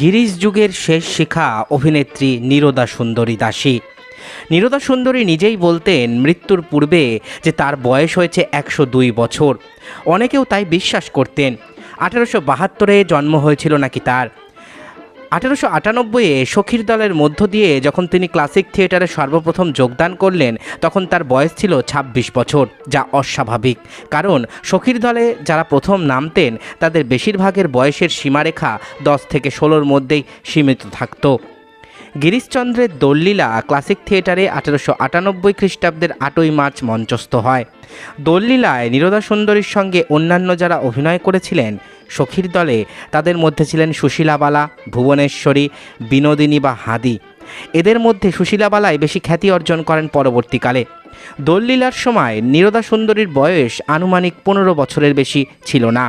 গিরিশ যুগের শেষ শিখা অভিনেত্রী নিরোদা সুন্দরী দাসী। নিরোদা সুন্দরী নিজেই বলতেন মৃত্যুর পূর্বে যে তার বয়স হয়েছে একশো দুই বছর। অনেকেও তাই বিশ্বাস করতেন। আঠেরোশো বাহাত্তরে জন্ম হয়েছিল নাকি তার। আঠেরোশো আটানব্বইয়ে সখীর দলের মধ্য দিয়ে যখন তিনি ক্লাসিক থিয়েটারে সর্বপ্রথম যোগদান করলেন, তখন তার বয়স ছিল ২৬ বছর, যা অস্বাভাবিক। কারণ সখীর দলে যারা প্রথম নামতেন, তাদের বেশিরভাগের বয়সের সীমারেখা দশ থেকে ষোলোর মধ্যেই সীমিত থাকতো। গিরিশচন্দ্রের দোললীলা ক্লাসিক থিয়েটারে আঠেরোশো আটানব্বই খ্রিস্টাব্দের আটই মার্চ মঞ্চস্থ হয়। দোললীলায় নীরদা সুন্দরীর সঙ্গে অন্যান্য যারা অভিনয় করেছিলেন, সখীর দলে তাদের মধ্যে ছিলেন সুশীলাবালা, ভুবনেশ্বরী, বিনোদিনী বা হাদি। এদের মধ্যে সুশীলাবালাই বেশি খ্যাতি অর্জন করেন পরবর্তীকালে। দোললীলার সময় নীরদা সুন্দরীর বয়স আনুমানিক পনেরো বছরের বেশি ছিল না।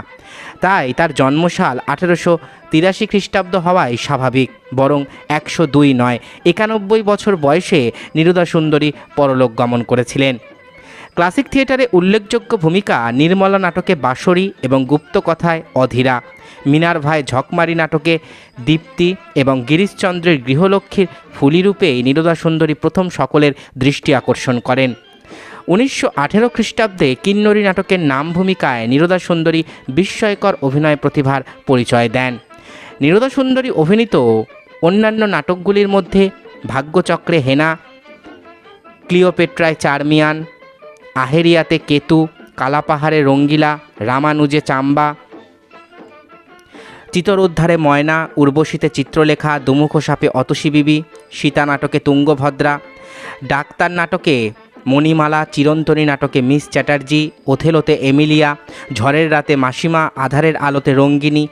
তাই তার জন্মসাল আঠেরোশো তিরাশি খ্রিস্টাব্দ হওয়াই স্বাভাবিক, বরং একশো দুই নয়। একানব্বই বছর বয়সে নীরদা সুন্দরী পরলোক গমন করেছিলেন। ক্লাসিক থিয়েটারে উল্লেখযোগ্য ভূমিকা নির্মলা নাটকে বাঁশরী এবং গুপ্তকথায় অধীরা, মিনার ভাই ঝকমারি নাটকে দীপ্তি এবং গিরিশচন্দ্রের গৃহলক্ষ্মীর ফুলিরূপে নীরদা সুন্দরী প্রথম সকলের দৃষ্টি আকর্ষণ করেন। উনিশশো আঠেরো খ্রিস্টাব্দে কিন্নরী নাটকের নাম ভূমিকায় নীরদা সুন্দরী বিস্ময়কর অভিনয় প্রতিভার পরিচয় দেন। নীরদা সুন্দরী অভিনীত অন্যান্য নাটকগুলির মধ্যে ভাগ্যচক্রে হেনা, ক্লিওপেট্রায় চার্মিয়ান আহেরিয়াতে কেতু, কালাপাহাড়ে রঙ্গিলা, রামানুজে চাম্বা। চিতর উদ্ধারে ময়না, উর্বশীতে চিত্রলেখা, দুমুখ সাপে অতসী বিবি সীতা নাটকে তুঙ্গভদ্রা। ডাক্তার নাটকে মণিমালা, চিরন্তনী নাটকে মিস চ্যাটার্জি, ওথেলোতে এমিলিয়া, ঝড়ের রাতে মাসিমা, আধারের আলোতে রঙ্গিনী,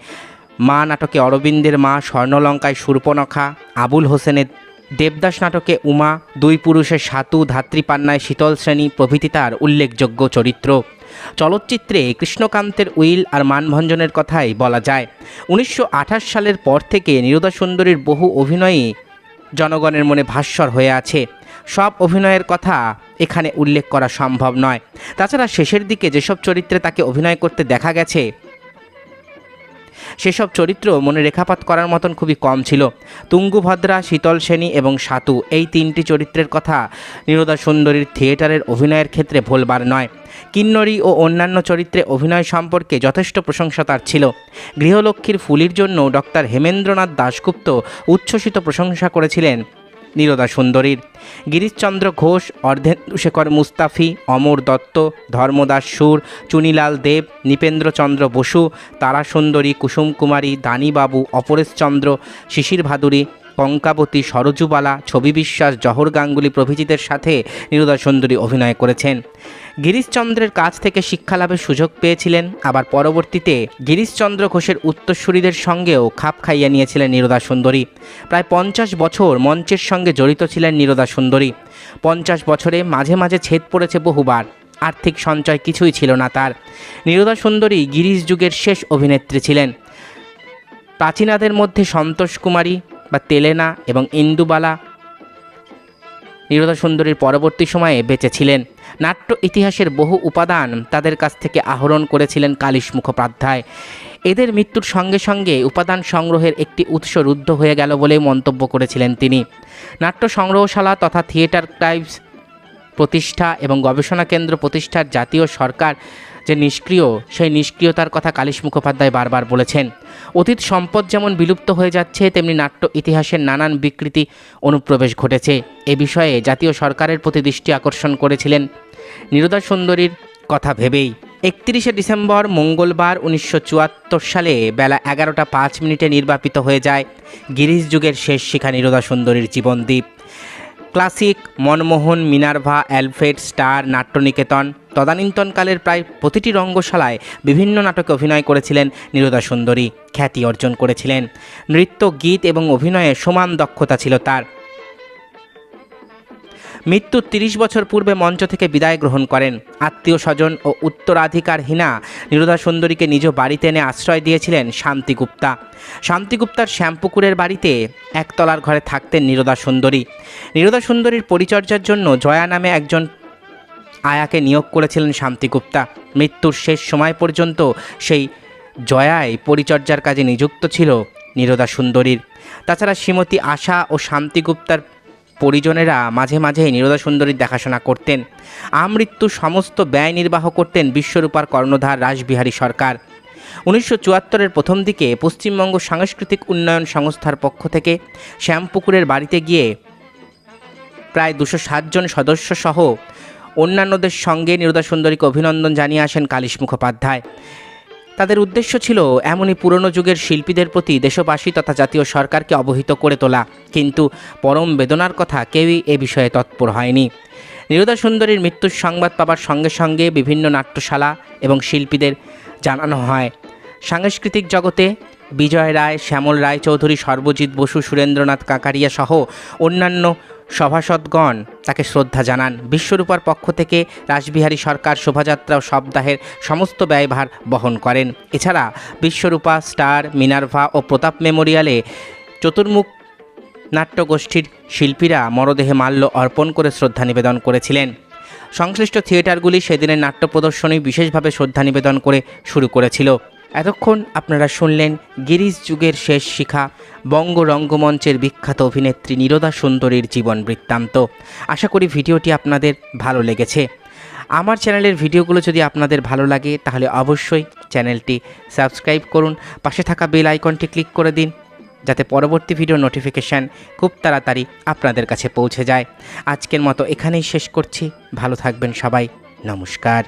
মা নাটকে অরবিন্দের মা, স্বর্ণলঙ্কায় শূর্পনখা আবুল হোসেনের দেবদাস নাটকে উমা, দুই পুরুষের সাতু ধাত্রীপান্নায় শীতল শ্রেণি প্রভৃতি তার উল্লেখযোগ্য চরিত্র। চলচ্চিত্রে কৃষ্ণকান্তের উইল আর মানভঞ্জনের কথাই বলা যায়। উনিশশো আঠাশ সালের পর থেকে নীরদা সুন্দরীর বহু অভিনয়ই জনগণের মনে ভাস্বর হয়ে আছে। সব অভিনয়ের কথা এখানে উল্লেখ করা সম্ভব নয়। তাছাড়া শেষের দিকে যেসব চরিত্রে তাকে অভিনয় করতে দেখা গেছে সেসব চরিত্র মনে রেখাপাত করার মতন খুবই কম ছিল। তুঙ্গুভদ্রা, শীতল সেনী এবং সাতু এই তিনটি চরিত্রের কথা নীরদা সুন্দরীর থিয়েটারের অভিনয়ের ক্ষেত্রে ভোলবার নয়। কিন্নরী ও অন্যান্য চরিত্রে অভিনয় সম্পর্কে যথেষ্ট প্রশংসা তার ছিল। গৃহলক্ষ্মীর ফুলির জন্য ডক্টর হেমেন্দ্রনাথ দাশগুপ্ত উচ্ছ্বসিত প্রশংসা করেছিলেন। নীরদা সুন্দরীর। গিরিশচন্দ্র ঘোষ, অর্ধেন্দুশেখর মুস্তাফি, অমর দত্ত, ধর্মদাস সুর, চুনিলাল দেব, নৃপেন্দ্রচন্দ্র বসু, তারাসুন্দরী কুসুম কুমারী দানীবাবু, অপরেশচন্দ্র, শিশির ভাদুরী কঙ্কাবতী সরজুবালা, ছবি বিশ্বাস, জহর গাঙ্গুলি প্রভৃতিদের সাথে নীরদা সুন্দরী অভিনয় করেছেন। গিরিশচন্দ্রের কাছ থেকে শিক্ষালাভের সুযোগ পেয়েছিলেন, আবার পরবর্তীতে গিরিশচন্দ্র ঘোষের উত্তরসূরিদের সঙ্গেও খাপ খাইয়ে নিয়েছিলেন নীরদা সুন্দরী। প্রায় পঞ্চাশ বছর মঞ্চের সঙ্গে জড়িত ছিলেন নীরদা সুন্দরী। পঞ্চাশ বছরে মাঝে মাঝে ছেদ পড়েছে বহুবার, আর্থিক সঞ্চয় কিছুই ছিল না তার। নীরদা সুন্দরী গিরিশ যুগের শেষ অভিনেত্রী ছিলেন। প্রাচীনাদের মধ্যে সন্তোষ কুমারী বা তেলেনা এবং ইন্দুবালা নীরদা সুন্দরীর পরবর্তী সময়ে বেঁচে ছিলেন নাট্য ইতিহাসের বহু উপাদান তাদের কাছ থেকে আহরণ করেছিলেন কালিশ মুখোপাধ্যায়। এদের মৃত্যুর সঙ্গে সঙ্গে উপাদান সংগ্রহের একটি উৎস রুদ্ধ হয়ে গেল বলে মন্তব্য করেছিলেন তিনি। নাট্য সংগ্রহশালা তথা থিয়েটার ক্রাইবস প্রতিষ্ঠা এবং গবেষণা কেন্দ্র প্রতিষ্ঠার জাতীয় সরকার যে নিষ্ক্রিয়, সেই নিষ্ক্রিয়তার কথা কালিশ মুখোপাধ্যায় বারবার বলেছেন। অতীত সম্পদ যেমন বিলুপ্ত হয়ে যাচ্ছে, তেমনি নাট্য ইতিহাসের নানান বিকৃতি অনুপ্রবেশ ঘটেছে। এ বিষয়ে জাতীয় সরকারের প্রতি দৃষ্টি আকর্ষণ করেছিলেন নীরদা সুন্দরীর কথা ভেবেই। একত্রিশে ডিসেম্বর, মঙ্গলবার উনিশশো চুয়াত্তর সালে বেলা এগারোটা পাঁচ মিনিটে নির্বাপিত হয়ে যায় গিরিশ যুগের শেষ শিখা নীরদা সুন্দরীর জীবনদ্বীপ। Classic Manmohan, Minerva, Alfred Star, Natyaniketan তদানীন্তনকালের প্রায় প্রতিটি রঙ্গশালায় বিভিন্ন নাটকে অভিনয় করেছিলেন নীরদা সুন্দরী, খ্যাতি অর্জন করেছিলেন। নৃত্য, গীত এবং অভিনয়ে সমান দক্ষতা ছিল তার। মৃত্যুর তিরিশ বছর পূর্বে মঞ্চ থেকে বিদায় গ্রহণ করেন। আত্মীয় স্বজন ও উত্তরাধিকার উত্তরাধিকারহীনা নীরদা সুন্দরীকে নিজ বাড়িতে এনে আশ্রয় দিয়েছিলেন শান্তিগুপ্তা। শান্তিগুপ্তার শ্যামপুকুরের বাড়িতে একতলার ঘরে থাকতেন নীরদা সুন্দরী। নীরদা সুন্দরীর পরিচর্যার জন্য জয়া নামে একজন আয়াকে নিয়োগ করেছিলেন শান্তিগুপ্তা। মৃত্যুর শেষ সময় পর্যন্ত সেই জয়াই পরিচর্যার কাজে নিযুক্ত ছিল নিরোদা সুন্দরীর। তাছাড়া শ্রীমতী আশা ও শান্তিগুপ্তার পরিজনেরা মাঝে মাঝে নিরোদা সুন্দরীর দেখাশোনা করতেন। আমৃত্যু সমস্ত ব্যয় নির্বাহ করতেন বিশ্বরূপার কর্ণধার রাসবিহারী সরকার। উনিশশো চুয়াত্তরের প্রথম দিকে পশ্চিমবঙ্গ সাংস্কৃতিক উন্নয়ন সংস্থার পক্ষ থেকে শ্যামপুকুরের বাড়িতে গিয়ে প্রায় দুশো জন সদস্য সহ অন্যান্যদের সঙ্গে নিরুদা সুন্দরীকে অভিনন্দন জানিয়ে আসেন কালিশ মুখোপাধ্যায়। তাদের উদ্দেশ্য ছিল এমনই পুরনো যুগের শিল্পীদের প্রতি দেশবাসী তথা জাতীয় সরকারকে অবহিত করে তোলা, কিন্তু পরম বেদনার কথা কেউই এ বিষয়ে তৎপর হয়নি। নিরুদা সুন্দরীর মৃত্যুর সংবাদ পাবার সঙ্গে সঙ্গে বিভিন্ন নাট্যশালা এবং শিল্পীদের জানানো হয়। সাংস্কৃতিক জগতে বিজয় রায়, শ্যামল রায় চৌধুরী, সর্বজিৎ বসু, সুরেন্দ্রনাথ কাকারিয়া সহ অন্যান্য সভাসদগণ তাকে শ্রদ্ধা জানান। বিশ্বরূপার পক্ষ থেকে রাসবিহারী সরকার শোভাযাত্রা ও সপ্তাহের সমস্ত ব্যয়ভার বহন করেন। এছাড়া বিশ্বরূপা, স্টার, মিনার্ভা ও প্রতাপ মেমোরিয়ালে চতুর্মুখ নাট্যগোষ্ঠীর শিল্পীরা মরদেহে মাল্য অর্পণ করে শ্রদ্ধা নিবেদন করেছিলেন। সংশ্লিষ্ট থিয়েটারগুলি সেদিনের নাট্য প্রদর্শনী বিশেষভাবে শ্রদ্ধা নিবেদন করে শুরু করেছিল। এতক্ষণ আপনারা শুনলেন গিরিশ যুগের শেষ শিখা বঙ্গ রঙ্গমঞ্চের বিখ্যাত অভিনেত্রী নিরোদা সুন্দরীর জীবন বৃত্তান্ত। আশা করি ভিডিওটি আপনাদের ভালো লেগেছে। আমার চ্যানেলের ভিডিওগুলো যদি আপনাদের ভালো লাগে, তাহলে অবশ্যই চ্যানেলটি সাবস্ক্রাইব করুন, পাশে থাকা বেল আইকনটি ক্লিক করে দিন, যাতে পরবর্তী ভিডিও নোটিফিকেশান খুব তাড়াতাড়ি আপনাদের কাছে পৌঁছে যায়। আজকের মতো এখানেই শেষ করছি। ভালো থাকবেন সবাই। নমস্কার।